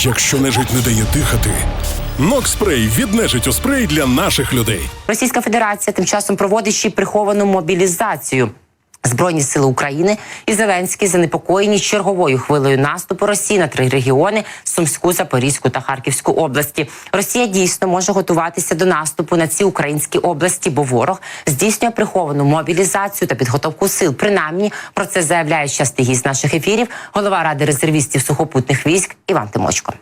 Якщо нежить не дає дихати, Нокспрей від нежиттю спрей для наших людей. Російська Федерація тим часом проводить ще приховану мобілізацію. Збройні сили України і Зеленський занепокоєні черговою хвилею наступу Росії на три регіони Сумську, Запорізьку та Харківську області. Росія дійсно може готуватися до наступу на ці українські області, бо ворог здійснює приховану мобілізацію та підготовку сил. Принаймні про це заявляє частий гість наших ефірів, голова ради резервістів сухопутних військ Іван Тимочко.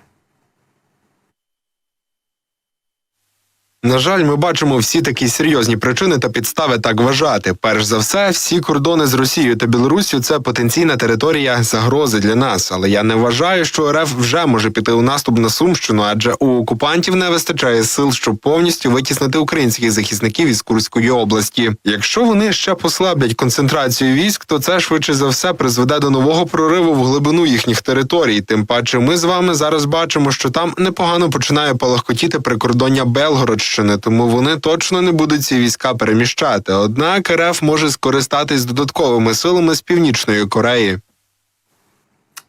На жаль, ми бачимо всі такі серйозні причини та підстави так вважати. Перш за все, всі кордони з Росією та Білоруссю це потенційна територія загрози для нас. Але я не вважаю, що РФ вже може піти у наступ на Сумщину, адже у окупантів не вистачає сил, щоб повністю витіснити українських захисників із Курської області. Якщо вони ще послаблять концентрацію військ, то це швидше за все призведе до нового прориву в глибину їхніх територій. Тим паче, ми з вами зараз бачимо, що там непогано починає палахкотіти прикордоння Белгородщини, тому вони точно не будуть ці війська переміщати. Однак РФ може скористатись додатковими силами з північної Кореї.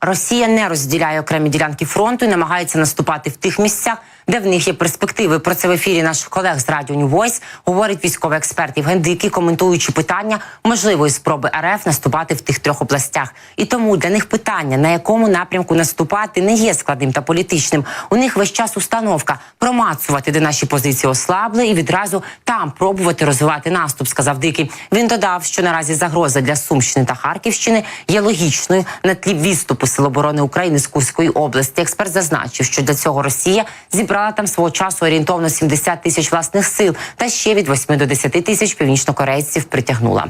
Росія не розділяє окремі ділянки фронту і намагається наступати в тих місцях, де в них є перспективи. Про це в ефірі наших колег з радіо New говорить військовий експерт Євген Дикий, коментуючи питання можливої спроби РФ наступати в тих трьох областях. І тому для них питання, на якому напрямку наступати, не є складним та політичним. У них весь час установка промацувати, де наші позиції ослабли, і відразу там пробувати розвивати наступ. Сказав Дикий. Він додав, що наразі загроза для Сумщини та Харківщини є логічною на тлі відступу Сил оборони України з Курської області. Експерт зазначив, що для цього Росія зібрала там свого часу орієнтовно 70 тисяч власних сил, та ще від 8 до 10 тисяч північнокорейців притягнула.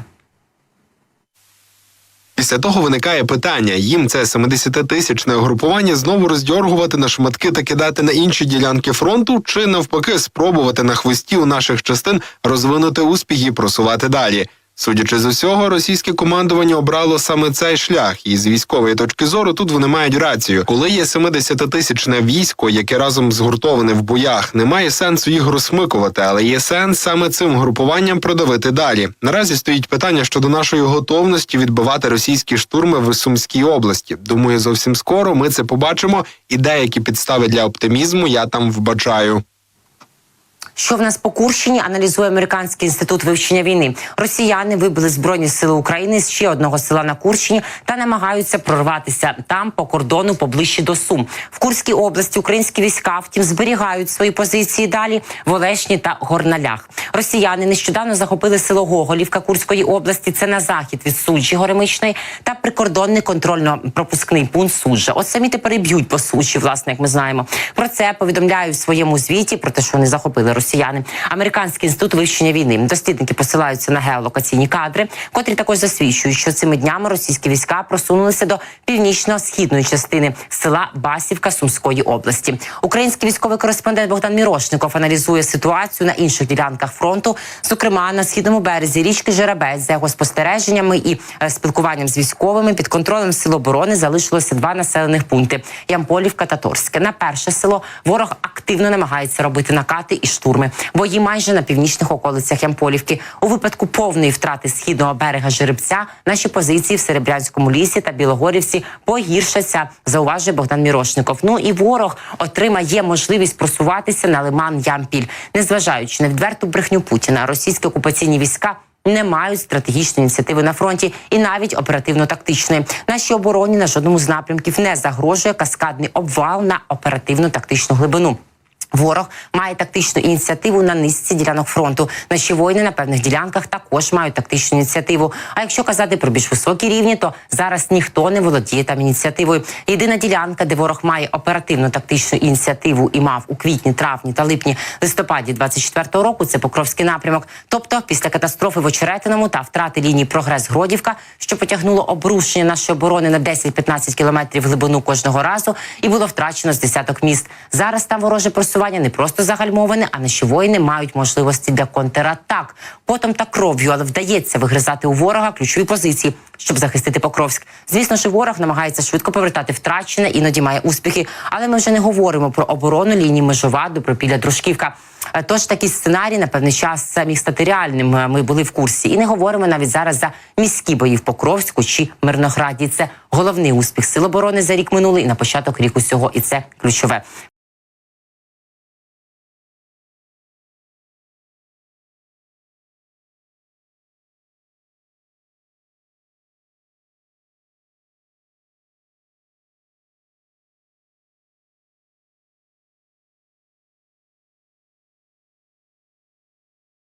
Після того виникає питання: їм це 70-тисячне угрупування знову роздьоргувати на шматки та кидати на інші ділянки фронту, чи навпаки спробувати на хвості у наших частин розвинути успіх і просувати далі. Судячи з усього, російське командування обрало саме цей шлях, і з військової точки зору тут вони мають рацію. Коли є 70-тисячне військо, яке разом згуртоване в боях, немає сенсу їх розсмикувати, але є сенс саме цим групуванням продавити далі. Наразі стоїть питання щодо нашої готовності відбивати російські штурми в Сумській області. Думаю, зовсім скоро ми це побачимо, і деякі підстави для оптимізму я там вбачаю. Що в нас по Курщині аналізує американський інститут вивчення війни. Росіяни вибили збройні сили України з ще одного села на Курщині та намагаються прорватися там по кордону поближче до Сум. В Курській області українські війська втім зберігають свої позиції далі в Олешні та Горналях. Росіяни нещодавно захопили село Гоголівка Курської області. Це на захід від суджі Горемичної та прикордонний контрольно-пропускний пункт суджа. От самі тепер і б'ють по суджі, власне, як ми знаємо. Про це повідомляють в своєму звіті про те, що вони захопили росіяни. Американський інститут вивчення війни. Дослідники посилаються на геолокаційні кадри, котрі також засвідчують, що цими днями російські війська просунулися до північно-східної частини села Басівка Сумської області. Український військовий кореспондент Богдан Мірошников аналізує ситуацію на інших ділянках фронту, зокрема на східному березі річки Жеребець, за його спостереженнями і е, спілкуванням з військовими під контролем сил оборони залишилося два населених пункти: Ямполівка та Торське. На перше село ворог активно намагається робити накати і штурми. Бої майже на північних околицях Ямполівки. У випадку повної втрати східного берега Жеребця наші позиції в Серебрянському лісі та Білогорівці погіршаться. Зауважує Богдан Мірошников. Ну і ворог отримає можливість просуватися на лиман Ямпіль, незважаючи на відверту брехню Путіна. Російські окупаційні війська. Не мають стратегічної ініціативи на фронті і навіть оперативно-тактичної. Нашій обороні на жодному з напрямків не загрожує каскадний обвал на оперативно-тактичну глибину. Ворог має тактичну ініціативу на низці ділянок фронту. Наші воїни на певних ділянках також мають тактичну ініціативу. А якщо казати про більш високі рівні, то зараз ніхто не володіє там ініціативою. Єдина ділянка, де ворог має оперативну тактичну ініціативу і мав у квітні, травні та липні листопаді 24-го року. Це Покровський напрямок. Тобто, після катастрофи в Очеретиному та втрати лінії прогрес Гродівка, що потягнуло обрушення нашої оборони на 10-15 кілометрів глибину кожного разу, і було втрачено з десяток міст. Зараз там вороже просування просування не просто загальмоване, а наші воїни мають можливості для контратак. Потом та кров'ю, але вдається вигризати у ворога ключові позиції, щоб захистити Покровськ. Звісно ж, ворог намагається швидко повертати втрачене, іноді має успіхи. Але ми вже не говоримо про оборону лінії межова Добропілля Дружківка. Е, Тож такий сценарій на певний час міг стати реальним. Е, Ми були в курсі, і не говоримо навіть зараз за міські бої в Покровську чи Мирнограді. Це головний успіх сил оборони за рік минулий і на початок ріку цього, і це ключове.